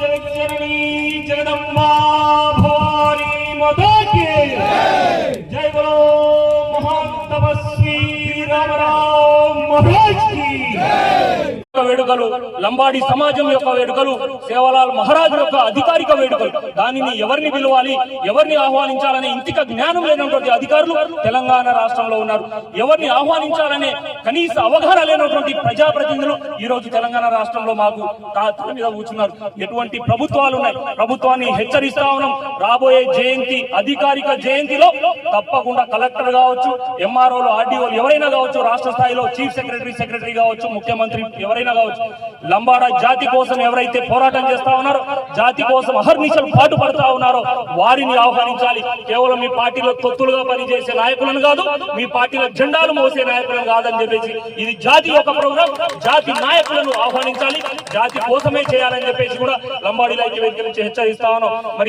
జగజ్జననీ జగదంబా భవానీ మదకి జై బలో మహాన్ తపస్వి రామ రామ మహారాజ్ की వేడుకలు లంబాడి సమాజం యొక్క వేడుకలు సేవలాల్ మహారాజు యొక్క అధికారిక వేడుకలు. దానిని ఎవరిని పిలవాలి ఎవరిని ఆహ్వానించాలనే ఇంటిక జ్ఞానం లేనటువంటి అధికారులు తెలంగాణ రాష్ట్రంలో ఉన్నారు. ఎవరిని ఆహ్వానించాలనే కనీస అవగాహన లేనటువంటి ప్రజాప్రతినిధులు ఈ రోజు తెలంగాణ రాష్ట్రంలో మాకు తా- తల మీద కూర్చున్నారు. ఎటువంటి ప్రభుత్వాలు ఉన్నాయి? ప్రభుత్వాన్ని హెచ్చరిస్తా ఉన్నాం. రాబోయే జయంతి అధికారిక జయంతిలో తప్పకుండా కలెక్టర్ కావచ్చు ఎంఆర్ఓలు ఆర్డీఓలు ఎవరైనా కావచ్చు రాష్ట్ర స్థాయిలో చీఫ్ సెక్రటరీ సెక్రటరీ కావచ్చు ముఖ్యమంత్రి ఎవరైనా కావచ్చు లంబాడ జాతి కోసం ఎవరైతే పోరాటం చేస్తా ఉన్నారో జాతి కోసం అహర్నిశలు పాటు పడతా ఉన్నారో వారిని ఆహ్వానించాలి. కేవలం మీ పార్టీలో తొత్తులుగా పనిచేసే నాయకులను కాదు మీ పార్టీలో జెండాలు మోసే నాయకులను కాదని చెప్పేసి ఇది జాతి యొక్క ప్రోగ్రాం. జాతి నాయకులను ఆహ్వానించాలి. జాతి కోసమే చేయాలని చెప్పేసి కూడా లంబాడీ ఐక్య వేదిక నుంచి హెచ్చరిస్తా ఉన్నాం.